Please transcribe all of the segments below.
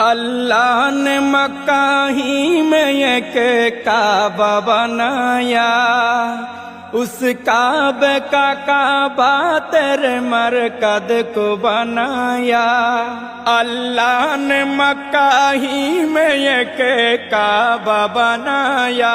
अल्लाह ने मक्का ही में एक काबा बनाया। उस काबे का काबा तेरे मरकद को बनाया। अल्लाह ने मक्का ही में एक काबा बनाया।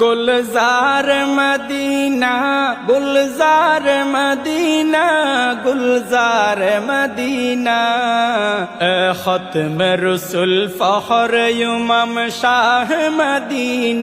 গুলজার মদিনা গুলজার মদিনা গুলজার মদিনা। খতম রসুল ফহর ইমাম শাহ মদিনা।